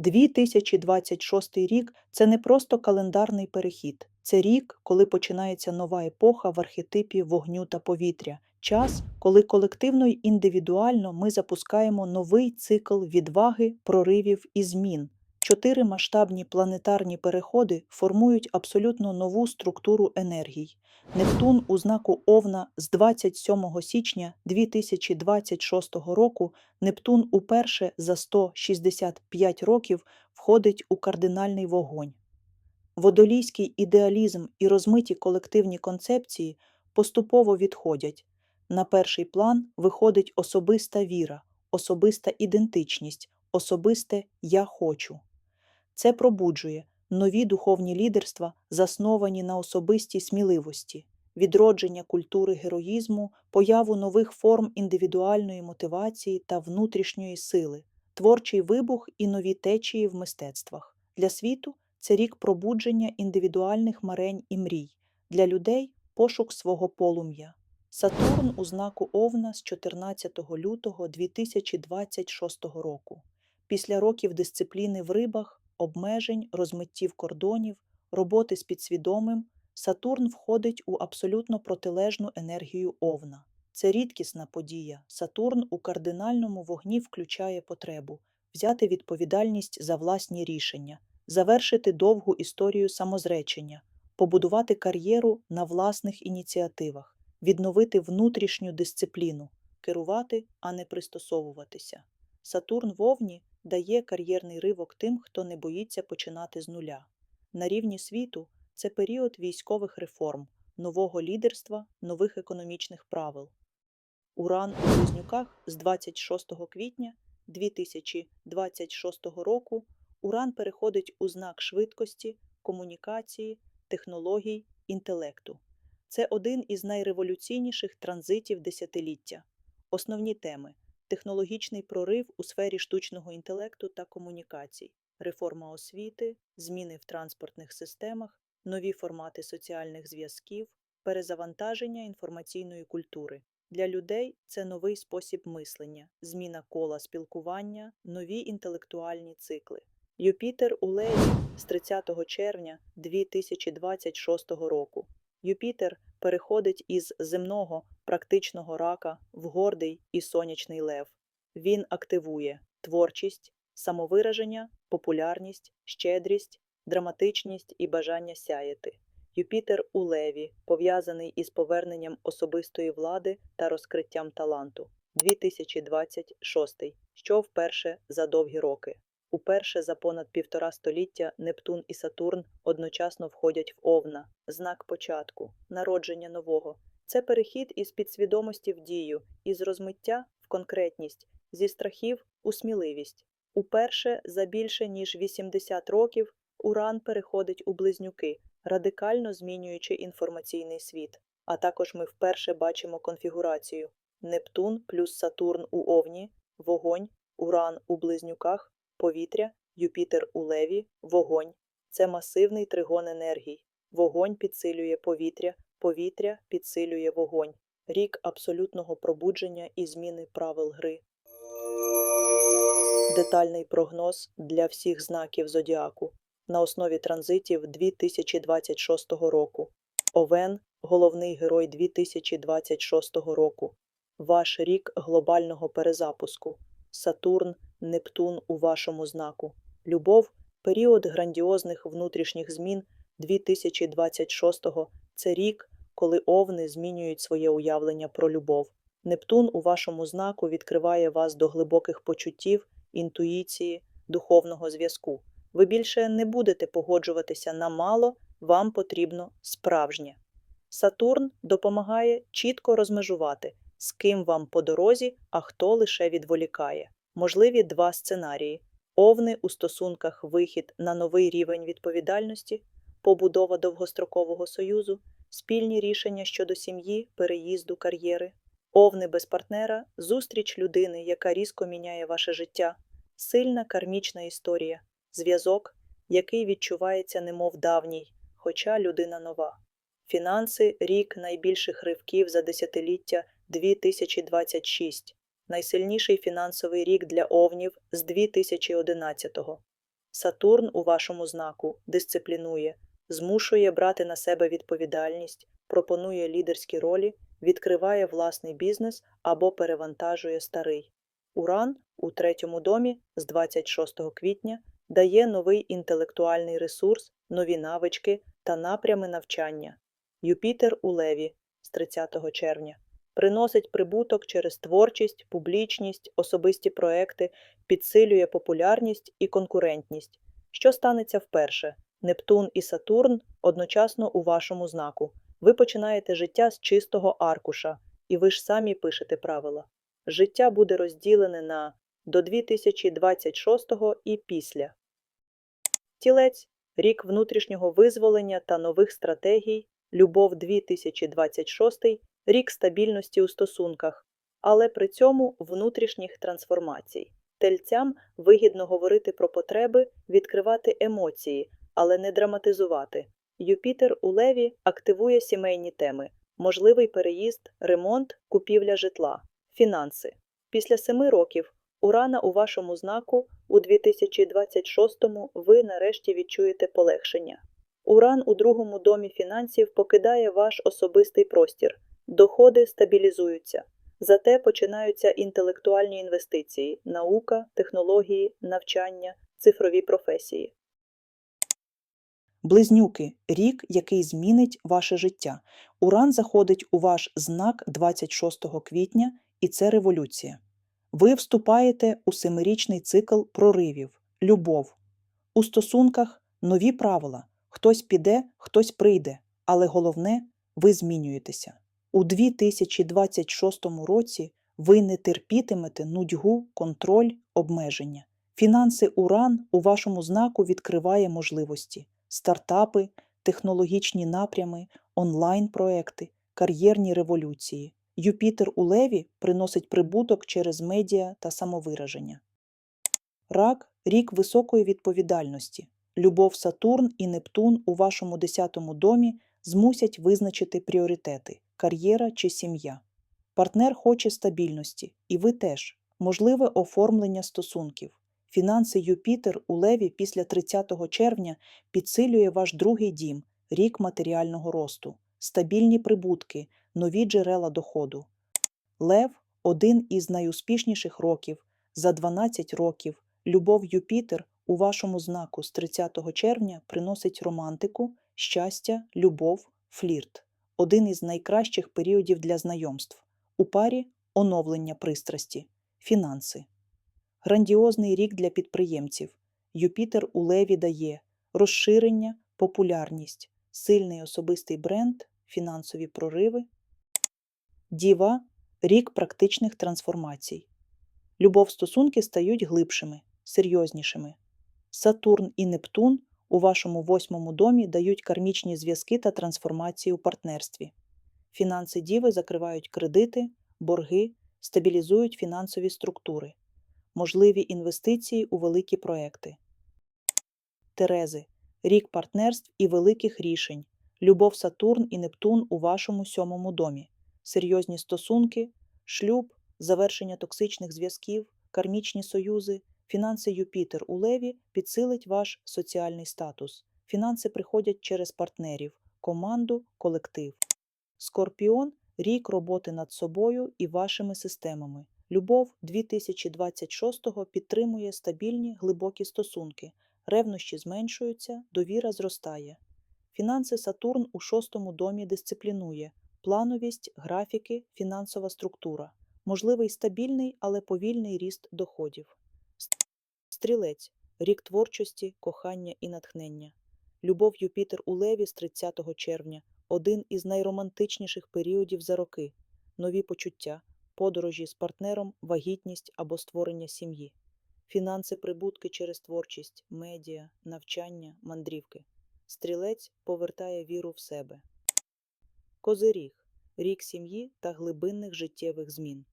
2026 рік це не просто календарний перехід, це рік, коли починається нова епоха в архетипі вогню та повітря. Час, коли колективно й індивідуально ми запускаємо новий цикл відваги, проривів і змін. Чотири масштабні планетарні переходи формують абсолютно нову структуру енергій. Нептун у знаку Овна з 27 січня 2026 року Нептун уперше за 165 років входить у кардинальний вогонь. Водолійський ідеалізм і розмиті колективні концепції поступово відходять. На перший план виходить особиста віра, особиста ідентичність, особисте я хочу. Це пробуджує нові духовні лідерства, засновані на особистій сміливості, відродження культури героїзму, появу нових форм індивідуальної мотивації та внутрішньої сили, творчий вибух і нові течії в мистецтвах. Для світу це рік пробудження індивідуальних марень і мрій, для людей пошук свого полум'я. Сатурн у знаку Овна з 14 лютого 2026 року. Після років дисципліни в рибах, обмежень, розмиттів кордонів, роботи з підсвідомим, Сатурн входить у абсолютно протилежну енергію Овна. Це рідкісна подія. Сатурн у кардинальному вогні включає потребу взяти відповідальність за власні рішення, завершити довгу історію самозречення, побудувати кар'єру на власних ініціативах, відновити внутрішню дисципліну, керувати, а не пристосовуватися. Сатурн в Овні дає кар'єрний ривок тим, хто не боїться починати з нуля. На рівні світу це період військових реформ, нового лідерства, нових економічних правил. Уран у Близнюках з 26 квітня 2026 року Уран переходить у знак швидкості, комунікації, технологій, інтелекту. Це один із найреволюційніших транзитів десятиліття. Основні теми технологічний прорив у сфері штучного інтелекту та комунікацій, реформа освіти, зміни в транспортних системах, нові формати соціальних зв'язків, перезавантаження інформаційної культури. Для людей це новий спосіб мислення, зміна кола спілкування, нові інтелектуальні цикли. Юпітер у Леві з 30 червня 2026 року. Юпітер переходить із земного практичного рака в гордий і сонячний лев. Він активує творчість, самовираження, популярність, щедрість, драматичність і бажання сяяти. Юпітер у леві пов'язаний із поверненням особистої влади та розкриттям таланту. 2026, що вперше за довгі роки. Уперше за понад півтора століття Нептун і Сатурн одночасно входять в Овна, знак початку, народження нового. Це перехід із підсвідомості в дію, із розмиття в конкретність, зі страхів у сміливість. Уперше за більше ніж 80 років Уран переходить у близнюки, радикально змінюючи інформаційний світ. А також ми вперше бачимо конфігурацію Нептун плюс Сатурн у Овні, вогонь, Уран у близнюках, повітря, Юпітер у Леві, вогонь. Це масивний тригон енергій. Вогонь підсилює повітря, повітря підсилює вогонь. Рік абсолютного пробудження і зміни правил гри. Детальний прогноз для всіх знаків зодіаку на основі транзитів 2026 року. Овен головний герой 2026 року. Ваш рік глобального перезапуску. Сатурн, Нептун у вашому знаку. Любов період грандіозних внутрішніх змін 2026-го це рік, коли овни змінюють своє уявлення про любов. Нептун у вашому знаку відкриває вас до глибоких почуттів, інтуїції, духовного зв'язку. Ви більше не будете погоджуватися на мало, вам потрібно справжнє. Сатурн допомагає чітко розмежувати, з ким вам по дорозі, а хто лише відволікає. Можливі два сценарії: овни у стосунках вихід на новий рівень відповідальності, побудова довгострокового союзу, спільні рішення щодо сім'ї, переїзду, кар'єри, овни без партнера, зустріч людини, яка різко міняє ваше життя, сильна кармічна історія, зв'язок, який відчувається немов давній, хоча людина нова. Фінанси рік найбільших ривків за десятиліття 2026 найсильніший фінансовий рік для овнів з 2011-го. Сатурн у вашому знаку дисциплінує, змушує брати на себе відповідальність, пропонує лідерські ролі, відкриває власний бізнес або перевантажує старий. Уран у третьому домі з 26 квітня дає новий інтелектуальний ресурс, нові навички та напрями навчання. Юпітер у Леві з 30 червня приносить прибуток через творчість, публічність, особисті проекти, підсилює популярність і конкурентність. Що станеться вперше? Нептун і Сатурн одночасно у вашому знаку. Ви починаєте життя з чистого аркуша, і ви ж самі пишете правила. Життя буде розділене на до 2026 і після. Тілець рік внутрішнього визволення та нових стратегій, любов 2026, рік стабільності у стосунках, але при цьому внутрішніх трансформацій. Тельцям вигідно говорити про потреби, відкривати емоції, але не драматизувати. Юпітер у Леві активує сімейні теми, можливий переїзд, ремонт, купівля житла, фінанси. Після семи років Урана у вашому знаку у 2026-му ви нарешті відчуєте полегшення. Уран у другому домі фінансів покидає ваш особистий простір, доходи стабілізуються. Зате починаються інтелектуальні інвестиції, наука, технології, навчання, цифрові професії. Близнюки рік, який змінить ваше життя. Уран заходить у ваш знак 26 квітня, і це революція. Ви вступаєте у семирічний цикл проривів, любов. У стосунках нові правила. Хтось піде, хтось прийде, але головне ви змінюєтеся. У 2026 році ви не терпітимете нудьгу, контроль, обмеження. Фінанси Уран у вашому знаку відкриває можливості, стартапи, технологічні напрями, онлайн-проекти, кар'єрні революції. Юпітер у Леві приносить прибуток через медіа та самовираження. Рак рік високої відповідальності. Любов Сатурн і Нептун у вашому 10-му домі змусять визначити пріоритети кар'єра чи сім'я. Партнер хоче стабільності, і ви теж, можливе оформлення стосунків. Фінанси Юпітер у Леві після 30 червня підсилює ваш другий дім, рік матеріального росту, стабільні прибутки, нові джерела доходу. Лев один із найуспішніших років. За 12 років любов Юпітер у вашому знаку з 30 червня приносить романтику, щастя, любов, флірт один із найкращих періодів для знайомств. У парі оновлення пристрасті, фінанси. Грандіозний рік для підприємців. Юпітер у Леві дає розширення, популярність, сильний особистий бренд, фінансові прориви. Діва рік практичних трансформацій. Любов стосунки стають глибшими, серйознішими. Сатурн і Нептун у вашому восьмому домі дають кармічні зв'язки та трансформації у партнерстві. Фінанси діви закривають кредити, борги, стабілізують фінансові структури, можливі інвестиції у великі проекти. Терези рік партнерств і великих рішень. Любов Сатурн і Нептун у вашому сьомому домі, серйозні стосунки, шлюб, завершення токсичних зв'язків, кармічні союзи, Фінанси Юпітер у Леві підсилить ваш соціальний статус. Фінанси приходять через партнерів, команду, колектив. Скорпіон рік роботи над собою і вашими системами. Любов 2026-го підтримує стабільні глибокі стосунки, ревнощі зменшуються, довіра зростає. Фінанси Сатурн у шостому домі дисциплінує, плановість, графіки, фінансова структура, можливий стабільний, але повільний ріст доходів. Стрілець. Рік творчості, кохання і натхнення. Любов Юпітер у Леві з 30 червня. Один із найромантичніших періодів за роки, нові почуття, подорожі з партнером, вагітність або створення сім'ї, фінанси прибутки через творчість, медіа, навчання, мандрівки. Стрілець повертає віру в себе. Козиріг рік сім'ї та глибинних життєвих змін.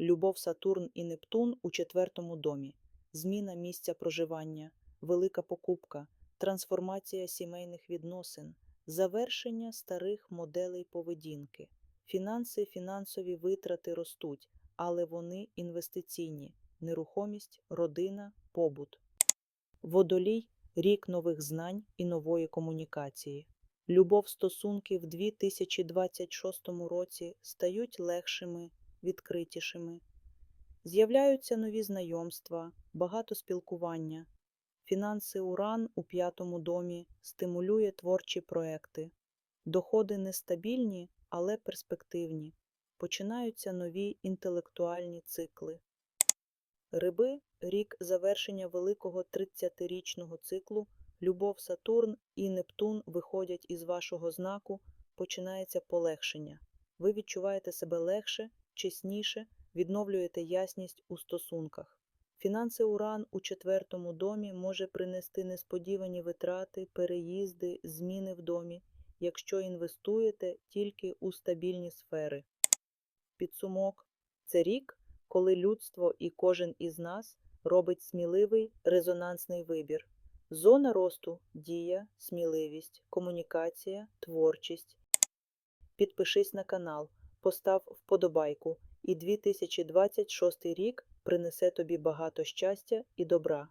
Любов Сатурн і Нептун у четвертому домі зміна місця проживання, велика покупка, трансформація сімейних відносин, завершення старих моделей поведінки, фінанси, фінансові витрати ростуть, але вони інвестиційні, нерухомість, родина, побут. Водолій рік нових знань і нової комунікації. Любов стосунки в 2026 році стають легшими, відкритішими. З'являються нові знайомства, багато спілкування. Фінанси Уран у п'ятому домі стимулює творчі проекти. Доходи нестабільні, але перспективні. Починаються нові інтелектуальні цикли. Риби рік завершення великого 30-річного циклу. Любов Сатурн і Нептун виходять із вашого знаку, починається полегшення. Ви відчуваєте себе легше, чесніше, відновлюєте ясність у стосунках. Фінанси Уран у четвертому домі може принести несподівані витрати, переїзди, зміни в домі, якщо інвестуєте тільки у стабільні сфери. Підсумок це рік, коли людство і кожен із нас робить сміливий резонансний вибір. Зона росту дія, сміливість, комунікація, творчість. Підпишись на канал, постав вподобайку, і 2026 рік принесе тобі багато щастя і добра.